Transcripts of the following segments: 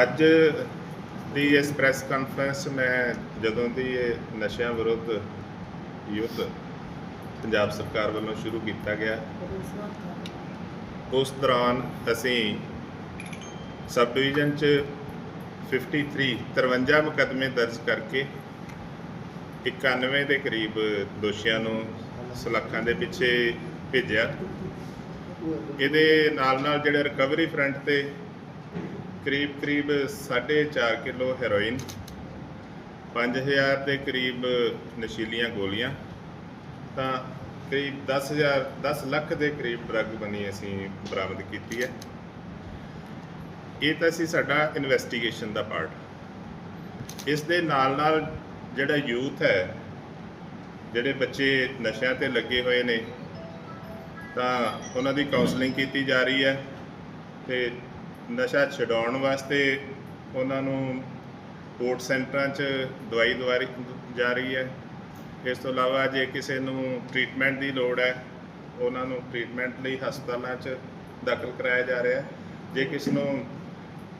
ਅੱਜ ਦੀ ਇਸ press conference ਮੈਂ ਜਦੋਂ ਦੀ ਇਹ ਨਸ਼ਿਆਂ ਵਿਰੁੱਧ ਯੁੱਧ ਪੰਜਾਬ ਸਰਕਾਰ ਵੱਲੋਂ ਸ਼ੁਰੂ ਕੀਤਾ ਗਿਆ, ਉਸ ਦੌਰਾਨ ਅਸੀਂ ਸਬ ਡਿਵੀਜ਼ਨ ਚ 53 53 ਮੁਕੱਦਮੇ ਦਰਜ ਕਰਕੇ 91 ਦੇ ਕਰੀਬ ਦੋਸ਼ੀਆਂ ਨੂੰ ਸਲਾਖਾਂ ਦੇ ਪਿੱਛੇ ਭੇਜਿਆ। ਇਹਦੇ ਨਾਲ ਨਾਲ ਜਿਹੜੇ ਰਿਕਵਰੀ ਫਰੰਟ ਤੇ ਕਰੀਬ ਕਰੀਬ 4.5 ਕਿਲੋ ਹੈਰੋਇਨ 5000 ਦੇ ਕਰੀਬ ਨਸ਼ੀਲੀਆਂ ਗੋਲੀਆਂ, ਤਾਂ ਕਰੀਬ 10000 10 ਲੱਖ ਦੇ ਕਰੀਬ ਡਰੱਗ ਬਣੀ ਅਸੀਂ ਬਰਾਮਦ ਕੀਤੀ ਹੈ। ਇਹ ਤਾਂ ਸੀ ਸਾਡਾ ਇਨਵੈਸਟੀਗੇਸ਼ਨ ਦਾ ਪਾਰਟ ਇਸ ਦੇ ਨਾਲ ਨਾਲ ਜਿਹੜਾ ਯੂਥ ਹੈ, ਜਿਹੜੇ ਬੱਚੇ ਨਸ਼ਿਆਂ ਤੇ ਲੱਗੇ ਹੋਏ ਨੇ, ਤਾਂ ਉਹਨਾਂ ਦੀ ਕਾਉਂਸਲਿੰਗ ਕੀਤੀ ਜਾ ਰਹੀ ਹੈ ਤੇ ਨਸ਼ਾ ਛਡਾਉਣ ਵਾਸਤੇ ਉਹਨਾਂ ਨੂੰ ਕੋਰਟ ਸੈਂਟਰਾਂ 'ਚ ਦਵਾਈ ਦਵਾਰੀ ਜਾ ਰਹੀ ਹੈ। ਇਸ ਤੋਂ ਇਲਾਵਾ ਜੇ ਕਿਸੇ ਨੂੰ ਟ੍ਰੀਟਮੈਂਟ ਦੀ ਲੋੜ ਹੈ, ਉਹਨਾਂ ਨੂੰ ਟ੍ਰੀਟਮੈਂਟ ਲਈ ਹਸਪਤਾਲਾਂ 'ਚ ਦਾਖਲ ਕਰਾਇਆ ਜਾ ਰਿਹਾ ਹੈ। ਜੇ ਕਿਸੇ ਨੂੰ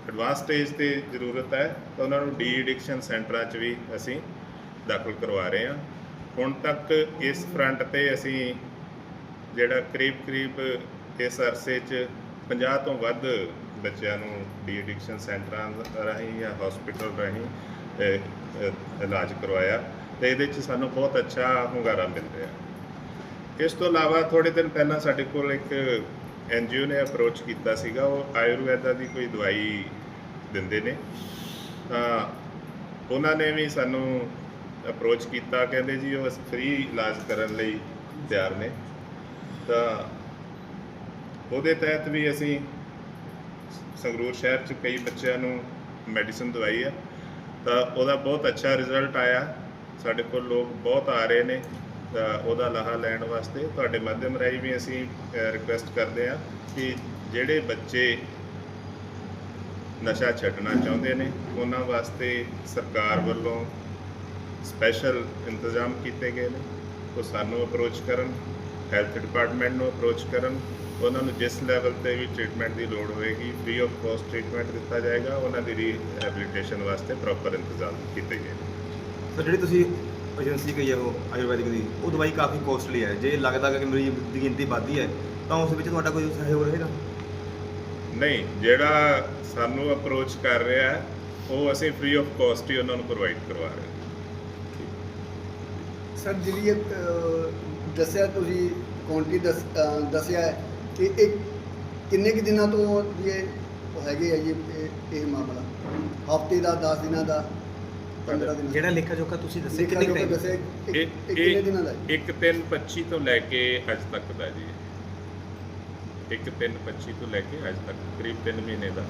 ਐਡਵਾਂਸ ਸਟੇਜ ਤੇ ਜ਼ਰੂਰਤ ਹੈ, ਤਾਂ ਉਹਨਾਂ ਨੂੰ ਡੀ ਐਡਿਕਸ਼ਨ ਸੈਂਟਰਾਂ 'ਚ ਵੀ ਅਸੀਂ ਦਾਖਲ ਕਰਵਾ ਰਹੇ ਹਾਂ। ਹੁਣ ਤੱਕ ਇਸ ਫਰੰਟ ਤੇ ਅਸੀਂ ਜਿਹੜਾ ਕਰੀਬ ਕਰੀਬ ਇਸ ਅਰਸੇ 'ਚ 50 ਤੋਂ ਵੱਧ ਬੱਚਿਆਂ ਨੂੰ ਡੀ ਐਡਿਕਸ਼ਨ ਸੈਂਟਰਾਂ ਰਾਹੀਂ ਜਾਂ ਹਸਪੀਟਲ ਰਾਹੀਂ ਇਲਾਜ ਕਰਵਾਇਆ ਤੇ ਇਹਦੇ 'ਚ ਸਾਨੂੰ ਬਹੁਤ ਅੱਛਾ ਹੁੰਗਾਰਾ ਮਿਲ ਰਿਹਾ। ਇਸ ਤੋਂ ਇਲਾਵਾ ਥੋੜੇ ਦਿਨ ਪਹਿਲਾਂ ਸਾਡੇ ਕੋਲ ਇੱਕ ਐਨਜੀਓ ਨੇ ਅਪਰੋਚ ਕੀਤਾ ਸੀਗਾ, ਉਹ ਆਯੁਰਵੈਦਾ ਦੀ ਕੋਈ ਦਵਾਈ ਦਿੰਦੇ ਨੇ। ਤਾਂ ਉਹਨਾਂ ਨੇ ਵੀ ਸਾਨੂੰ ਅਪਰੋਚ ਕੀਤਾ, ਕਹਿੰਦੇ ਜੀ ਉਹ ਫ੍ਰੀ ਇਲਾਜ ਕਰਨ ਲਈ ਤਿਆਰ ਨੇ। ਤਾਂ ਉਹਦੇ ਤਹਿਤ ਵੀ ਅਸੀਂ ਸੰਗਰੂਰ ਸ਼ਹਿਰ 'ਚ ਕਈ ਬੱਚਿਆਂ ਨੂੰ ਮੈਡੀਸਨ ਦਵਾਈ ਆ। ਤਾਂ ਉਹਦਾ ਬਹੁਤ ਅੱਛਾ ਰਿਜ਼ਲਟ ਆਇਆ। ਸਾਡੇ ਕੋਲ ਲੋਕ ਬਹੁਤ ਆ ਰਹੇ ਨੇ। ਤਾਂ ਉਹਦਾ ਲਾਹਾ ਲੈਣ ਵਾਸਤੇ ਤੁਹਾਡੇ ਮਾਧਿਅਮ ਰਾਹੀਂ ਵੀ ਅਸੀਂ ਰਿਕੁਐਸਟ ਕਰਦੇ ਹਾਂ ਕਿ ਜਿਹੜੇ ਬੱਚੇ ਨਸ਼ਾ ਛੱਡਣਾ ਚਾਹੁੰਦੇ ਨੇ, ਉਹਨਾਂ ਵਾਸਤੇ ਸਰਕਾਰ ਵੱਲੋਂ ਸਪੈਸ਼ਲ ਇੰਤਜ਼ਾਮ ਕੀਤੇ ਗਏ ਨੇ। ਉਹ ਸਾਨੂੰ ਅਪਰੋਚ ਕਰਨ ਹੈਲਥ ਡਿਪਾਰਟਮੈਂਟ ਨੂੰ ਅਪਰੋਚ ਕਰਨ। ਉਹਨਾਂ ਨੂੰ ਜਿਸ ਲੈਵਲ ਤੇ ਵੀ ਟ੍ਰੀਟਮੈਂਟ ਦੀ ਲੋੜ ਹੋਏਗੀ ਫ੍ਰੀ ਆਫ ਕਾਸਟ ਟ੍ਰੀਟਮੈਂਟ ਦਿੱਤਾ ਜਾਏਗਾ ਉਹਨਾਂ ਦੀ ਰੀਹੈਬਿਲਿਟੇਸ਼ਨ ਵਾਸਤੇ ਪ੍ਰੋਪਰ ਇੰਤਜ਼ਾਮ ਕੀਤੇ ਗਏ। ਸਰ ਜਿਹੜੀ ਤੁਸੀਂ ਏਜੰਸੀ ਕਹੀ ਹੈ ਉਹ ਆਯੁਰਵੈਦਿਕ ਦੀ ਉਹ ਦਵਾਈ ਕਾਫੀ ਕੋਸਟਲੀ ਹੈ। ਜੇ ਲੱਗਦਾ ਕਿ ਮਰੀਜ਼ ਦੀ ਗਿਣਤੀ ਵੱਧਦੀ ਹੈ ਤਾਂ ਉਸ ਵਿੱਚ ਤੁਹਾਡਾ ਕੋਈ ਸਹਿਯੋਗ ਰਹੇਗਾ? ਨਹੀਂ ਜਿਹੜਾ ਸਾਨੂੰ ਅਪਰੋਚ ਕਰ ਰਿਹਾ ਹੈ ਉਹ ਅਸੀਂ ਫ੍ਰੀ ਆਫ ਕਾਸਟ ਹੀ ਉਹਨਾਂ ਨੂੰ ਪ੍ਰੋਵਾਈਡ ਕਰਵਾ ਰਹੇ ਹਾਂ। ਸਰ ਜਿਹੜੀ ਇਹ ਅਹ, ਦੱਸਿਆ ਤੁਸੀਂ ਕੁਆਂਟੀ ਦੱਸਿਆ ਹੈ ਕਿ ਇਹ ਕਿੰਨੇ ਕੁ ਦਿਨਾਂ ਤੋਂ ਇਹ ਉਹ ਹੈਗੇ ਆ ਜੀ ਇਹ- ਇਹ ਮਾਮਲਾ? ਹਫ਼ਤੇ ਦਾ 10 ਦਿਨਾਂ ਦਾ 15 ਦਿਨਾਂ ਜਿਹੜਾ ਲੇਖਾ ਜੋਖਾ ਤੁਸੀਂ ਦੱਸਿਆ ਕਿੰਨੇ ਟਾਈਮ ਦੱਸਿਆ ਇਹ ਕਿੰਨੇ ਦਿਨਾਂ ਦਾ ਹੈ? ਇਹ 1 3 25 ਤੋਂ ਲੈ ਕੇ ਅੱਜ ਤੱਕ ਦਾ ਜੀ। 1 3 25 ਤੋਂ ਲੈ ਕੇ ਅੱਜ ਤੱਕ ਕਰੀਬ 3 ਮਹੀਨੇ ਦਾ।